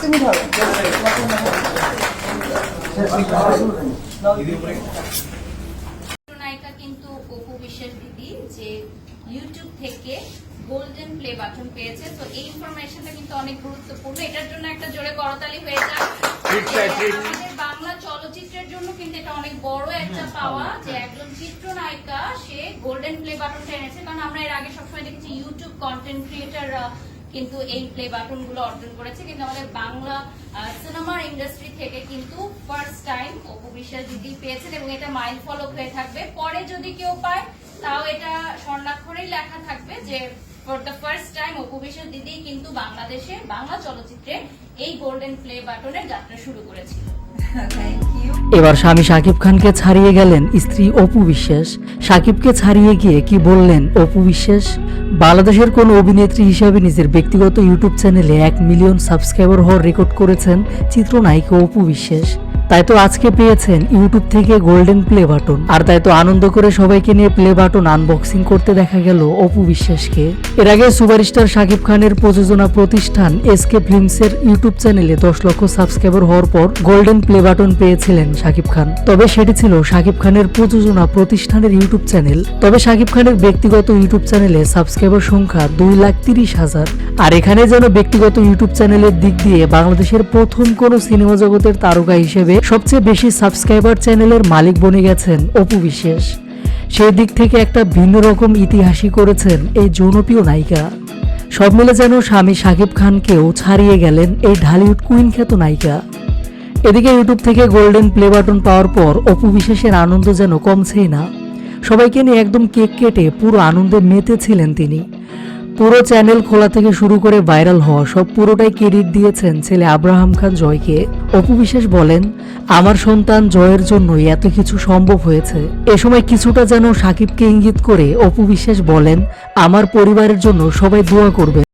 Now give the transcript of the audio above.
তুমি ধরো নায়িকা কিন্তু অপু বিশ্বাস দিদি যে ইউটিউব থেকে গোল্ডেন প্লে বাটন পেয়েছে। তো এই ইনফরমেশনটা কিন্তু অনেক গুরুত্বপূর্ণ। এটার জন্য একটা জোরে করতালি হয়ে যায়। আমাদের বাংলা চলচ্চিত্রের জন্য কিন্তু এটা অনেক বড় একটা পাওয়া যে একজন চিত্রনায়িকা সে গোল্ডেন প্লে বাটনটা এনেছে। কারণ আমরা এর আগে সবসময় দেখেছি ইউটিউব কন্টেন্ট ক্রিয়েটাররা কিন্তু এই প্লে বাটনগুলো অর্জন করেছে। কিন্তু আমাদের বাংলা সিনেমার ইন্ডাস্ট্রি থেকে কিন্তু ফার্স্ট টাইম অপু বিশ্বাস দিদি পেয়েছেন এবং এটা মাইল ফলক হয়ে থাকবে। পরে যদি কেউ পায়, তাও এটা স্বর্ণাক্ষরেই লেখা থাকবে যে for the first time Apu Biswas দিদি কিন্তু বাংলাদেশে বাংলা চলচ্চিত্রে এই গোল্ডেন প্লে বাটনের যাত্রা শুরু করেছিল। এবার স্বামী শাকিব খানকে ছাড়িয়ে গেলেন স্ত্রী অপু বিশ্বাস। শাকিবকে ছাড়িয়ে গিয়ে কি বললেন অপু বিশ্বাস? বাংলাদেশের কোন অভিনেত্রী হিসাবে নিজের ব্যক্তিগত ইউটিউব চ্যানেলে এক মিলিয়ন সাবস্ক্রাইবার হওয়ার রেকর্ড করেছেন চিত্রনায়িকা অপু বিশ্বাস। তাই তো আজকে পেয়েছেন ইউটিউব থেকে গোল্ডেন প্লে বাটন আর তাই তো আনন্দ করে সবাইকে নিয়ে প্লে বাটন আনবক্সিং করতে দেখা গেল অপু বিশ্বাসকে। এর আগে সুপারস্টার শাকিব খানের প্রযোজনা প্রতিষ্ঠান এসকে ফিল্মসের ইউটিউব চ্যানেলে দশ লক্ষ সাবস্ক্রাইবার হওয়ার পর গোল্ডেন প্লে বাটন পেয়েছিলেন শাকিব খান। তবে সেটি ছিল শাকিব খানের প্রযোজনা প্রতিষ্ঠানের ইউটিউব চ্যানেল। তবে শাকিব খানের ব্যক্তিগত ইউটিউব চ্যানেলে সাবস্ক্রাইবার সংখ্যা দুই লাখ তিরিশ হাজার। আর এখানে যেন ব্যক্তিগত ইউটিউব চ্যানেলের দিক দিয়ে বাংলাদেশের প্রথম কোন সিনেমা জগতের তারকা হিসেবে সবচেয়ে বেশি সাবস্ক্রাইবার চ্যানেলের মালিক বনে গেছেন অপু বিশ্বাস। সেই দিক থেকে একটা ভিন্ন রকম ইতিহাসই করেছেন এই জনপ্রিয় নায়িকা। সব মিলে যেন স্বামী শাকিব খানকেও ছাড়িয়ে গেলেন এই ঢালিউড কুইন খ্যাত নায়িকা। এদিকে ইউটিউব থেকে গোল্ডেন প্লে বাটন পাওয়ার পর অপু বিশ্বাসের আনন্দ যেন কমছেই না। সবাইকে নিয়ে একদম কেক কেটে পুরো আনন্দে মেতেছিলেন তিনি। পুরো চ্যানেল খোলা থেকে শুরু করে ভাইরাল হওয়া সব পুরোটাই ক্রেডিট দিয়েছেন ছেলে আব্রাহাম খান জয়কে। অপু বিশ্বাস বলেন, আমার সন্তান জয়ের জন্যই এত কিছু সম্ভব হয়েছে। এ সময় কিছুটা যেন সাকিবকে ইঙ্গিত করে অপু বিশ্বাস বলেন, আমার পরিবারের জন্য সবাই দোয়া করবে